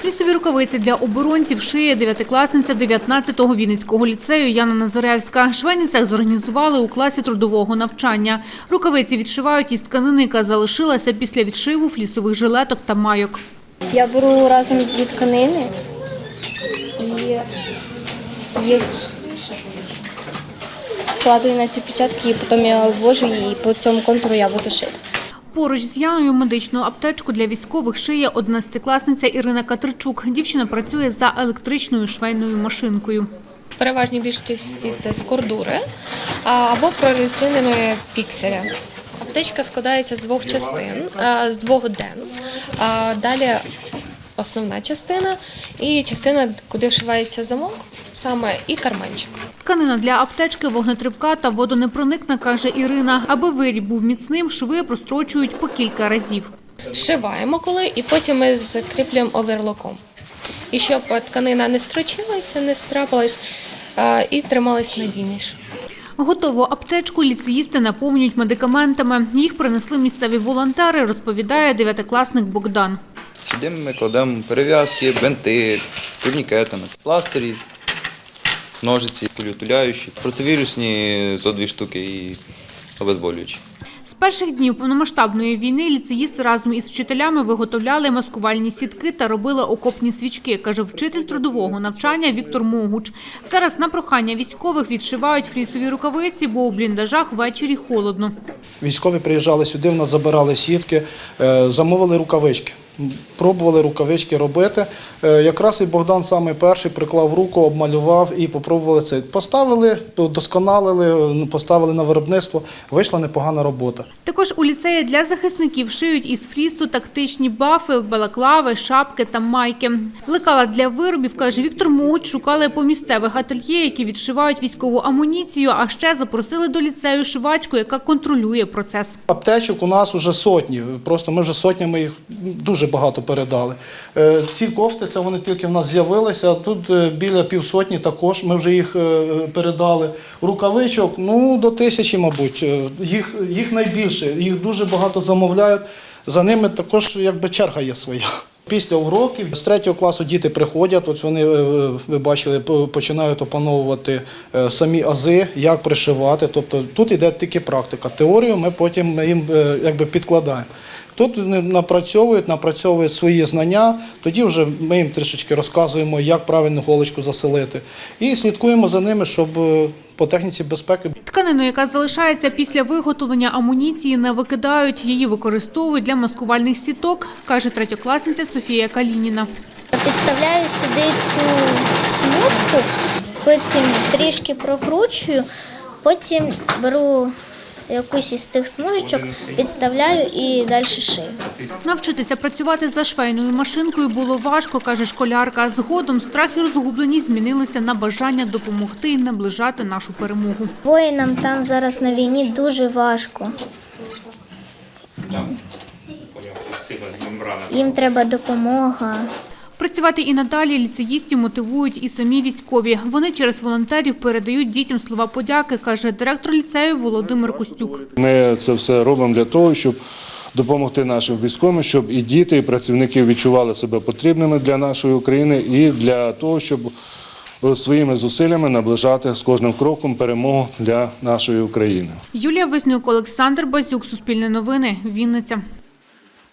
Флісові рукавиці для оборонців шиє дев'ятикласниця 19-го Вінницького ліцею Яна Назаревська. Швейний цех зорганізували у класі трудового навчання. Рукавиці відшивають із тканини, яка залишилася після відшиву флісових жилеток та майок. Я беру разом дві тканини і їх складую на цю печатку і потім я ввожу її і по цьому контуру я буду шити. Поруч з Яною медичну аптечку для військових шиє 11-класниця Ірина Катерчук. Дівчина працює за електричною швейною машинкою. Переважній більшості це з кордури або прорезиненої пікселя. Аптечка складається з двох частин, з двох ден. Далі основна частина і частина, куди вшивається замок, саме і карманчик. Тканина для аптечки вогнетривка та водонепроникна, каже Ірина. Аби виріб був міцним, шви прострочують по кілька разів. Зшиваємо коли і потім ми закріплюємо оверлоком. І щоб тканина не строчилася, не страпалась і трималась надійніше. Готову аптечку ліцеїсти наповнюють медикаментами. Їх принесли місцеві волонтери, розповідає дев'ятикласник Богдан. Сюди ми кладемо перев'язки, бинти, турнікети, пластирі, ножиці, поліутуляючі, противірусні зо дві штуки і обезболюючі. З перших днів повномасштабної війни ліцеїсти разом із вчителями виготовляли маскувальні сітки та робили окопні свічки, каже вчитель трудового навчання Віктор Могуч. Зараз на прохання військових відшивають флісові рукавиці, бо у бліндажах ввечері холодно. Військові приїжджали сюди, в нас забирали сітки, е, замовили рукавички. Пробували рукавички робити. Е, Якраз і Богдан саме перший приклав руку, обмалював і попробували це. Поставили, досконалили, м, поставили на виробництво. Вийшла непогана робота. Також у ліцеї для захисників шиють із флісу тактичні бафи, балаклави, шапки та майки. Лекала для виробів, каже Віктор Могуч, шукали по місцевих ательє, які відшивають військову амуніцію, а ще запросили до ліцею шивачку, яка контролює процес. Аптечок у нас вже сотні. Просто ми вже сотнями їх дуже багато передали. Е, Ці кофти це вони тільки в нас з'явилися. Тут е, біля півсотні також ми вже їх е, передали. Рукавичок, ну до тисячі, мабуть. Їх, їх найбільше, їх дуже багато замовляють. За ними також якби черга є своя. Після уроків з третього класу діти приходять. От вони е, ви бачили, починають опановувати е, самі ази, як пришивати. Тобто тут йде тільки практика. Теорію ми потім їм е, якби підкладаємо. Тут напрацьовують, напрацьовують свої знання. Тоді вже ми їм трішечки розказуємо, як правильно голочку заселити, і слідкуємо за ними, щоб е, по техніці безпеки Тканину, яка залишається після виготовлення амуніції, не викидають. Її використовують для маскувальних сіток, каже третьокласниця Софія Калініна. Підставляю сюди цю смужку, потім трішки прокручую, потім беру якусь із цих смужечок, підставляю і далі шию. Навчитися працювати за швейною машинкою було важко, каже школярка. Згодом страх і розгубленість змінилися на бажання допомогти і наближати нашу перемогу. Воїнам там зараз на війні дуже важко. Їм треба допомога. Працювати і надалі ліцеїстів мотивують і самі військові. Вони через волонтерів передають дітям слова подяки, каже директор ліцею Володимир Костюк. Ми це все робимо для того, щоб допомогти нашим військовим, щоб і діти, і працівники відчували себе потрібними для нашої України і для того, щоб е, своїми зусиллями наближати з кожним кроком перемогу для нашої України. Юлія Веснюк, Олександр Базюк, Суспільне новини, Вінниця.